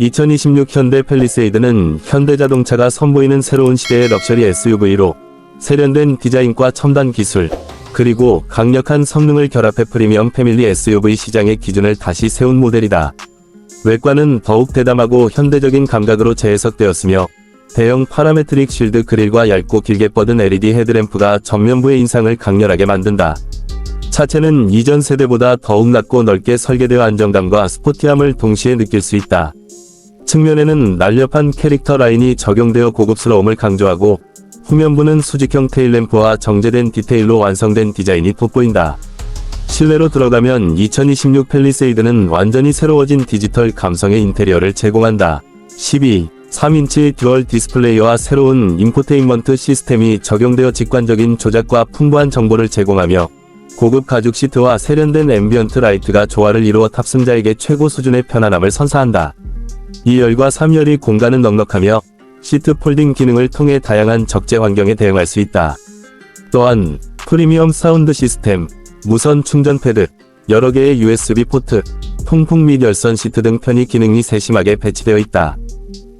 2026 현대 펠리세이드는 현대자동차가 선보이는 새로운 시대의 럭셔리 SUV로 세련된 디자인과 첨단 기술, 그리고 강력한 성능을 결합해 프리미엄 패밀리 SUV 시장의 기준을 다시 세운 모델이다. 외관은 더욱 대담하고 현대적인 감각으로 재해석되었으며 대형 파라메트릭 쉴드 그릴과 얇고 길게 뻗은 LED 헤드램프가 전면부의 인상을 강렬하게 만든다. 차체는 이전 세대보다 더욱 낮고 넓게 설계되어 안정감과 스포티함을 동시에 느낄 수 있다. 측면에는 날렵한 캐릭터 라인이 적용되어 고급스러움을 강조하고 후면부는 수직형 테일램프와 정제된 디테일로 완성된 디자인이 돋보인다. 실내로 들어가면 2026 펠리세이드는 완전히 새로워진 디지털 감성의 인테리어를 제공한다. 12. 3인치 듀얼 디스플레이와 새로운 인포테인먼트 시스템이 적용되어 직관적인 조작과 풍부한 정보를 제공하며 고급 가죽 시트와 세련된 앰비언트 라이트가 조화를 이루어 탑승자에게 최고 수준의 편안함을 선사한다. 2열과 3열이 공간은 넉넉하며 시트 폴딩 기능을 통해 다양한 적재 환경에 대응할 수 있다. 또한 프리미엄 사운드 시스템, 무선 충전 패드, 여러 개의 USB 포트, 통풍 및 열선 시트 등 편의 기능이 세심하게 배치되어 있다.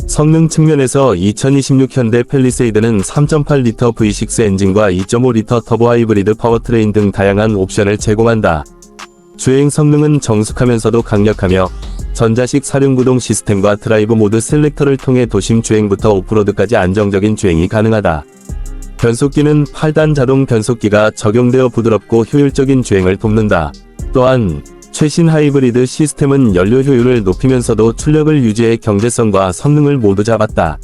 성능 측면에서 2026 현대 펠리세이드는 3.8리터 V6 엔진과 2.5리터 터보 하이브리드 파워트레인 등 다양한 옵션을 제공한다. 주행 성능은 정숙하면서도 강력하며 전자식 사륜구동 시스템과 드라이브 모드 셀렉터를 통해 도심 주행부터 오프로드까지 안정적인 주행이 가능하다. 변속기는 8단 자동 변속기가 적용되어 부드럽고 효율적인 주행을 돕는다. 또한 최신 하이브리드 시스템은 연료 효율을 높이면서도 출력을 유지해 경제성과 성능을 모두 잡았다.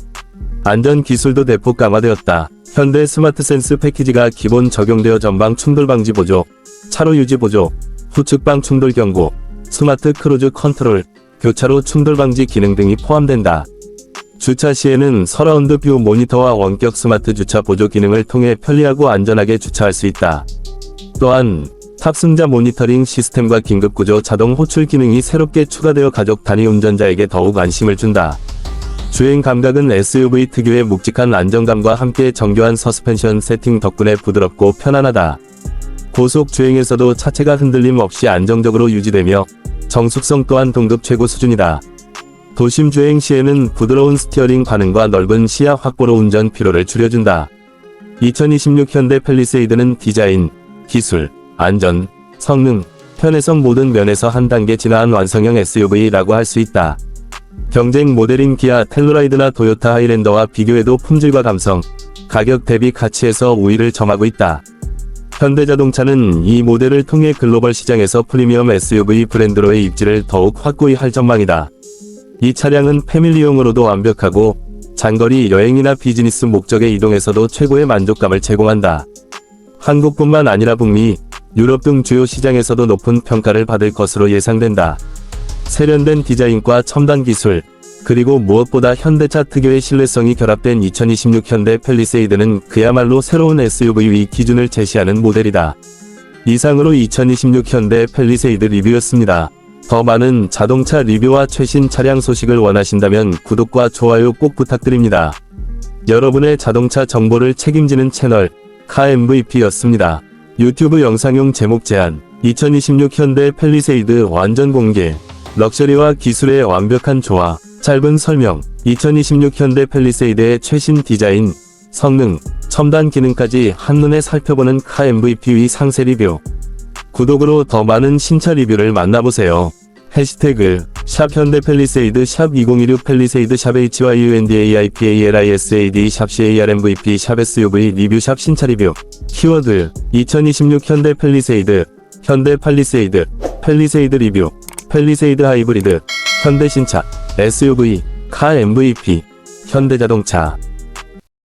안전 기술도 대폭 강화되었다. 현대 스마트 센스 패키지가 기본 적용되어 전방 충돌 방지 보조, 차로 유지 보조, 후측방 충돌 경고, 스마트 크루즈 컨트롤, 교차로 충돌 방지 기능 등이 포함된다. 주차 시에는 서라운드 뷰 모니터와 원격 스마트 주차 보조 기능을 통해 편리하고 안전하게 주차할 수 있다. 또한 탑승자 모니터링 시스템과 긴급구조 자동 호출 기능이 새롭게 추가되어 가족 단위 운전자에게 더욱 안심을 준다. 주행 감각은 SUV 특유의 묵직한 안정감과 함께 정교한 서스펜션 세팅 덕분에 부드럽고 편안하다. 고속 주행에서도 차체가 흔들림 없이 안정적으로 유지되며 정숙성 또한 동급 최고 수준이다. 도심 주행 시에는 부드러운 스티어링 반응과 넓은 시야 확보로 운전 피로를 줄여준다. 2026 현대 펠리세이드는 디자인, 기술, 안전, 성능, 편의성 모든 면에서 한 단계 진화한 완성형 SUV라고 할 수 있다. 경쟁 모델인 기아 텔루라이드나 도요타 하이랜더와 비교해도 품질과 감성, 가격 대비 가치에서 우위를 점하고 있다. 현대자동차는 이 모델을 통해 글로벌 시장에서 프리미엄 SUV 브랜드로의 입지를 더욱 확고히 할 전망이다. 이 차량은 패밀리용으로도 완벽하고 장거리 여행이나 비즈니스 목적의 이동에서도 최고의 만족감을 제공한다. 한국뿐만 아니라 북미, 유럽 등 주요 시장에서도 높은 평가를 받을 것으로 예상된다. 세련된 디자인과 첨단 기술, 그리고 무엇보다 현대차 특유의 신뢰성이 결합된 2026 현대 펠리세이드는 그야말로 새로운 SUV 기준을 제시하는 모델이다. 이상으로 2026 현대 펠리세이드 리뷰였습니다. 더 많은 자동차 리뷰와 최신 차량 소식을 원하신다면 구독과 좋아요 꼭 부탁드립니다. 여러분의 자동차 정보를 책임지는 채널 카 MVP였습니다. 유튜브 영상용 제목 제한 2026 현대 펠리세이드 완전 공개 럭셔리와 기술의 완벽한 조화 짧은 설명 2026 현대 펠리세이드의 최신 디자인 성능 첨단 기능까지 한눈에 살펴보는 카 MVP의 상세 리뷰. 구독으로 더 많은 신차 리뷰를 만나보세요. 해시태그 샵 현대 펠리세이드 샵 2016 펠리세이드 샵 HYUNDAIPALISAD 샵 CARMVP 샵 SUV 리뷰 샵 신차 리뷰. 키워드 2026 현대 펠리세이드 현대 팔리세이드 펠리세이드 리뷰 펠리세이드 하이브리드 현대 신차 SUV 카 MVP 현대자동차